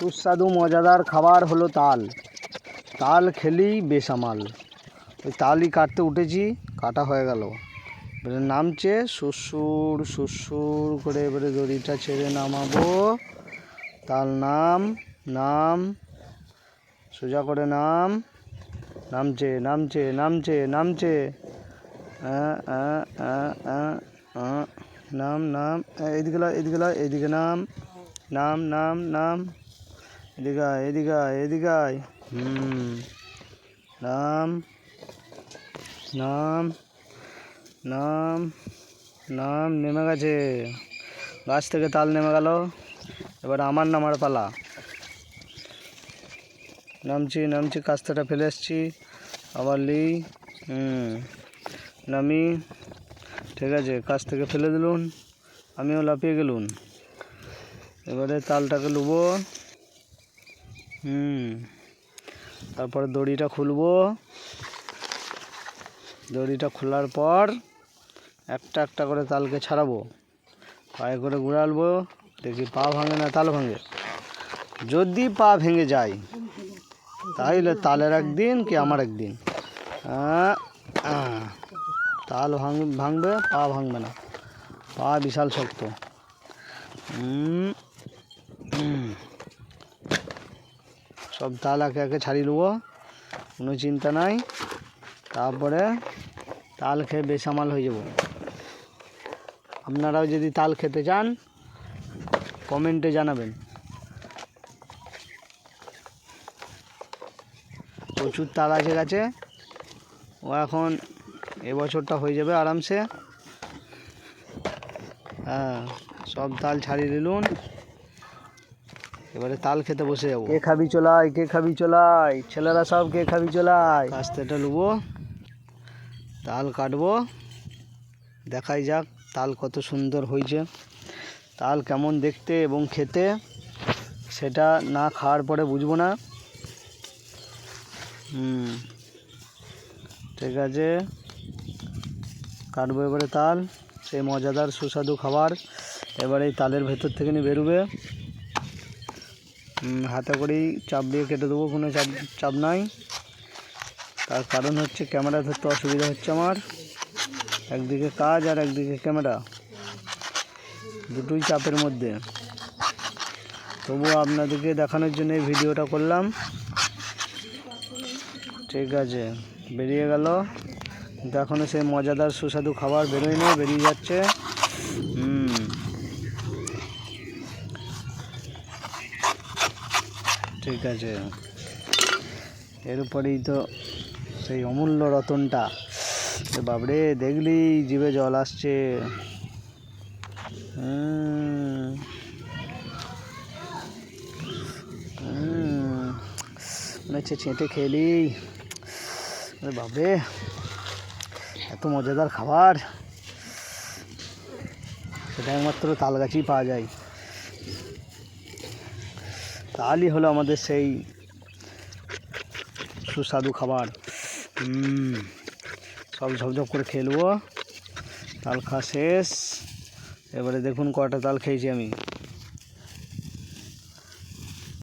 সুস্বাদু, মজাদার খাবার হলো তাল। তাল খেলেই বেসামাল ওই তালই কাটতে উঠেছি, কাটা হয়ে গেল। এবারে নামছে শ্বশুর শ্বশুর করে এবারে দড়িটা ছেড়ে নামাবো। তাল নাম নাম, সোজা করে নাম। নামছে নামছে নামছে নামছে। নাম নাম, এদিকে এদিকে এদিকে নাম। নাম নাম নাম। এদিকে আয়, এদিকে আয়, এদিকে হুম। নাম নাম নাম নাম নেমে গেছে। গাছ থেকে তাল নেমে গেল। এবার আমার নামার পালা। নামছি নামছি কাস্তাটা ফেলে এসছি। আবার লি হুম। নামি ঠিক আছে কাছ থেকে ফেলে দিলুন। আমিও লাফিয়ে গেলুন। এবারে তালটাকে লুবো। হুম। তারপরে দড়িটা খুলবো। দড়িটা খোলার পর একটা একটা করে তালকে ছাড়াবো। পায়ে করে ঘুরালবো। দেখি পা ভাঙে না তাল ভাঙে? যদি পা ভেঙে যায় তাহলে তালের একদিন কি আমার একদিন। তাল ভাঙ ভাঙবে পা ভাঙবে না। পা বিশাল শক্ত। উম, উম। সব তাল একে একে ছাড়িয়ে নেব। কোনো চিন্তা নাই। তারপরে তাল খেয়ে বেসামাল হয়ে যাব। আপনারাও যদি তাল খেতে চান, কমেন্টে জানাবেন। প্রচুর তাল আছে গাছে। ও এখন এবছরটা হয়ে যাবে আরামসে। হ্যাঁ সব তাল ছাড়িয়ে দিলুন। এবারে তাল খেতে বসে যাব। কে খাবি চলাই কে খাবি চলাই? ছেলেরা সব কে খাবি চলাই? কাস্তেটা লুবো তাল কাটবো দেখাই যাক তাল কত সুন্দর হয়েছে। তাল কেমন দেখতে এবং খেতে সেটা না খাওয়ার পরে বুঝব না। হুম ঠিক আছে। কাটবো এবারে তাল সেই মজাদার সুস্বাদু খাবার। এবারে এই তালের ভেতর থেকে নিয়ে বেরোবে। হাতে করেই চাপ দিয়ে কেটে দেবো, কোনো চাপ চাপ নাই। তার কারণ হচ্ছে ক্যামেরা ধরতে অসুবিধা হচ্ছে আমার। একদিকে কাজ আর একদিকে ক্যামেরা। দুটোই চাপের মধ্যে। তবুও আপনাদেরকে দেখানোর জন্য এই ভিডিওটা করলাম। ঠিক আছে, বেরিয়ে গেল। কিন্তু এখনও সেই মজাদার সুস্বাদু খাবার বেরোয়নি, বেরিয়ে যাচ্ছে। ঠিক আছে। এর উপরেই তো সেই অমূল্য রতনটা। বাবরে দেখলি জিভে জল আসছে। মনে হচ্ছে চেটে খেলি বাবরে এত মজাদার খাবার। সেটা একমাত্র তাল গাছেই পাওয়া যায়। তালই হলো আমাদের সেই সুস্বাদু খাবার। সব ঝপঝপ করে খেলব তাল খাওয়া শেষ। এবারে দেখুন কটা তাল খেয়েছি আমি।